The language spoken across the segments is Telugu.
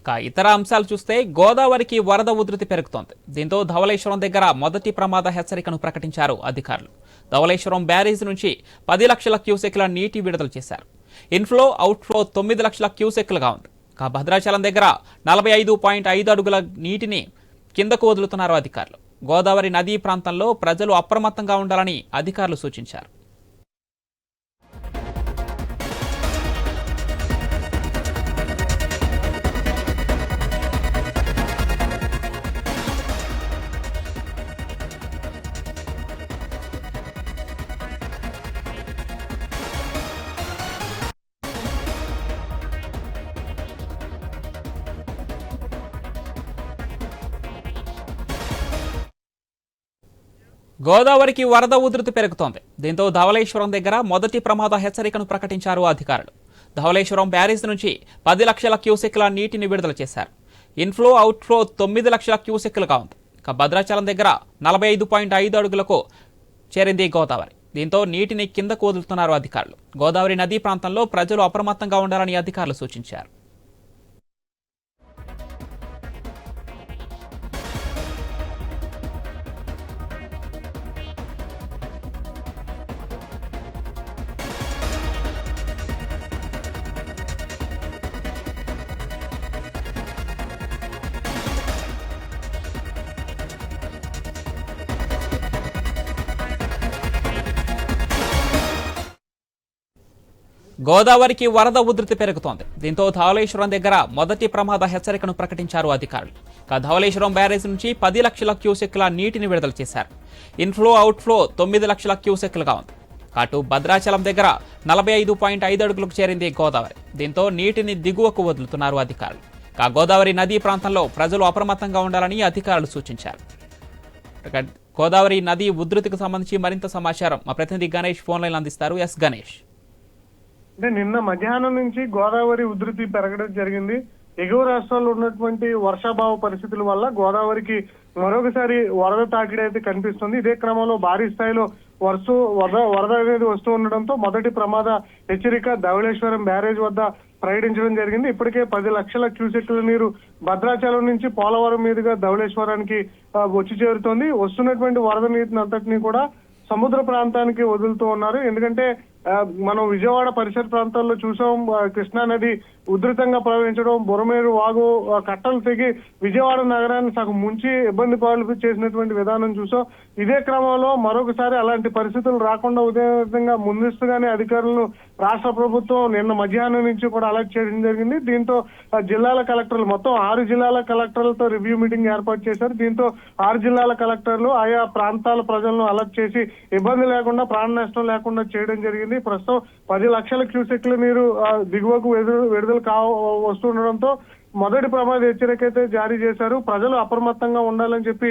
ఇక ఇతర అంశాలు చూస్తే గోదావరికి వరద ఉధృతి పెరుగుతోంది. దీంతో ధవళేశ్వరం దగ్గర మొదటి ప్రమాద హెచ్చరికను ప్రకటించారు అధికారులు. ధవళేశ్వరం బ్యారేజ్ నుంచి పది లక్షల క్యూసెక్ల నీటి విడుదల చేశారు. ఇన్ఫ్లో అవుట్ఫ్లో తొమ్మిది లక్షల క్యూసెక్లుగా ఉంది. ఇక భద్రాచలం దగ్గర నలభై ఐదు పాయింట్ ఐదు అడుగుల నీటిని కిందకు వదులుతున్నారు అధికారులు. గోదావరి నదీ ప్రాంతంలో ప్రజలు అప్రమత్తంగా ఉండాలని అధికారులు సూచించారు. గోదావరికి వరద ఉధృతి పెరుగుతోంది. దీంతో ధవళేశ్వరం దగ్గర మొదటి ప్రమాద హెచ్చరికను ప్రకటించారు అధికారులు. ధవళేశ్వరం బ్యారేజ్ నుంచి పది లక్షల క్యూసెక్ల నీటిని విడుదల చేశారు. ఇన్ఫ్లో అవుట్ఫ్లో తొమ్మిది లక్షల క్యూసెక్లుగా ఉంది. ఇక భద్రాచలం దగ్గర నలభై ఐదు పాయింట్ ఐదు అడుగులకు చేరింది గోదావరి. దీంతో నీటిని కిందకు వదులుతున్నారు అధికారులు. గోదావరి నదీ ప్రాంతంలో ప్రజలు అప్రమత్తంగా ఉండాలని అధికారులు సూచించారు. గోదావరికి వరద ఉధృతి పెరుగుతోంది. దీంతో ధవళేశ్వరం దగ్గర మొదటి ప్రమాద హెచ్చరికను ప్రకటించారు అధికారులు. ఇక ధవళేశ్వరం బ్యారేజ్ నుంచి పది లక్షల క్యూసెక్ల నీటిని విడుదల చేశారు. ఇన్ఫ్లో అవుట్ఫ్లో తొమ్మిది లక్షల క్యూసెక్లుగా ఉంది. అటు భద్రాచలం దగ్గర నలభై ఐదు పాయింట్ ఐదు అడుగులకు చేరింది గోదావరి. దీంతో నీటిని దిగువకు వదులుతున్నారు అధికారులు. ఇక గోదావరి నదీ ప్రాంతంలో ప్రజలు అప్రమత్తంగా ఉండాలని అధికారులు సూచించారు. గోదావరి నది ఉధృతికి సంబంధించి మరింత సమాచారం మా ప్రతినిధి గణేష్ ఫోన్లైన్ అందిస్తారు. ఎస్ గణేష్. అంటే నిన్న మధ్యాహ్నం నుంచి గోదావరి ఉధృతి పెరగడం జరిగింది. ఎగువ రాష్ట్రాల్లో ఉన్నటువంటి వర్షాభావ పరిస్థితుల వల్ల గోదావరికి మరొకసారి వరద తాకిడి అయితే కనిపిస్తుంది. ఇదే క్రమంలో భారీ స్థాయిలో వర్ష వరద వరద అనేది వస్తూ ఉండడంతో మొదటి ప్రమాద హెచ్చరిక ధవళేశ్వరం బ్యారేజ్ వద్ద ప్రకటించడం జరిగింది. ఇప్పటికే పది లక్షల క్యూసెక్ల నీరు భద్రాచలం నుంచి పోలవరం మీదుగా ధవళేశ్వరానికి వచ్చి చేరుతోంది. వస్తున్నటువంటి వరద నీటిని అంతటినీ కూడా సముద్ర ప్రాంతానికి వదులుతూ ఉన్నారు. ఎందుకంటే మనం విజయవాడ పరిసర ప్రాంతాల్లో చూసాం కృష్ణా నది ఉధృతంగా ప్రవహించడం బురమేరు వాగు కట్టలు తెగి విజయవాడ నగరాన్ని సగం ముంచి ఇబ్బంది పాలు చేసినటువంటి విధానం చూసాం. ఇదే క్రమంలో మరొకసారి అలాంటి పరిస్థితులు రాకుండా ఉదయంగా ముందస్తుగానే అధికారులను రాష్ట్ర ప్రభుత్వం నిన్న మధ్యాహ్నం నుంచి కూడా అలర్ట్ చేయడం జరిగింది. దీంతో జిల్లాల కలెక్టర్లు మొత్తం ఆరు జిల్లాల కలెక్టర్లతో రివ్యూ మీటింగ్ ఏర్పాటు చేశారు. దీంతో ఆరు జిల్లాల కలెక్టర్లు ఆయా ప్రాంతాల ప్రజలను అలర్ట్ చేసి ఇబ్బంది లేకుండా ప్రాణ నష్టం లేకుండా చేయడం జరిగింది. ప్రస్తుతం పది లక్షల క్యూసెక్లు నీరు ఆ, దిగువకు విడుదల కావ వస్తుండడంతో మొదటి ప్రమాద హెచ్చరిక అయితే జారీ చేశారు. ప్రజలు అప్రమత్తంగా ఉండాలని చెప్పి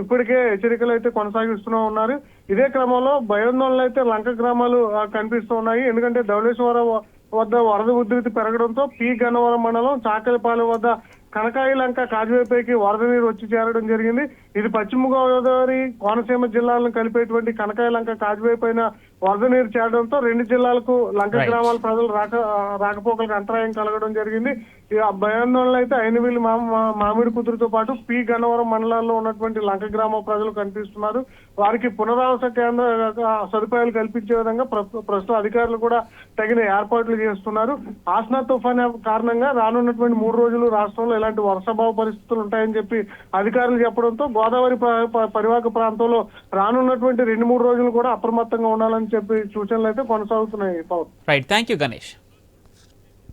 ఇప్పటికే హెచ్చరికలు అయితే కొనసాగిస్తూనే ఉన్నారు. ఇదే క్రమంలో భయోందోళనలు అయితే లంక గ్రామాలు కనిపిస్తూ ఉన్నాయి. ఎందుకంటే ధవళేశ్వరం వద్ద వరద ఉధృతి పెరగడంతో పి గన్నవరం మండలం చాకలిపాలెం వద్ద కనకాయి లంక కాజువేపైకి వరద నీరు వచ్చి చేరడం జరిగింది. ఇది పశ్చిమ గోదావరి కోనసీమ జిల్లాలను కలిపేటువంటి కనకాయ లంక కాజువే పైన వరద నీరు చేరడంతో రెండు జిల్లాలకు లంక. గ్రామాల ప్రజలు రాక రాకపోకలకు అంతరాయం కలగడం జరిగింది. ఈ భయాందోళనలు అయితే అయినవీళ్ళు మామిడి కుదురుతో పాటు పి గన్నవరం మండలాల్లో ఉన్నటువంటి లంక గ్రామ ప్రజలు కనిపిస్తున్నారు. వారికి పునరావాస కేంద్ర సదుపాయాలు కల్పించే విధంగా ప్ర- ప్రస్తుతం అధికారులు కూడా తగిన ఏర్పాట్లు చేస్తున్నారు. ఆస్నా తుఫాన్ కారణంగా రానున్నటువంటి మూడు రోజులు రాష్ట్రంలో ఇలాంటి వర్షాభావ పరిస్థితులు ఉంటాయని చెప్పి అధికారులు చెప్పడంతో గోదావరి పరివాహక ప్రాంతంలో రానున్నటువంటి రెండు మూడు రోజులు కూడా అప్రమత్తంగా ఉండాలని చెప్పి సూచనలు అయితే కొనసాగుతున్నాయి Pawan. Right thank you Ganesh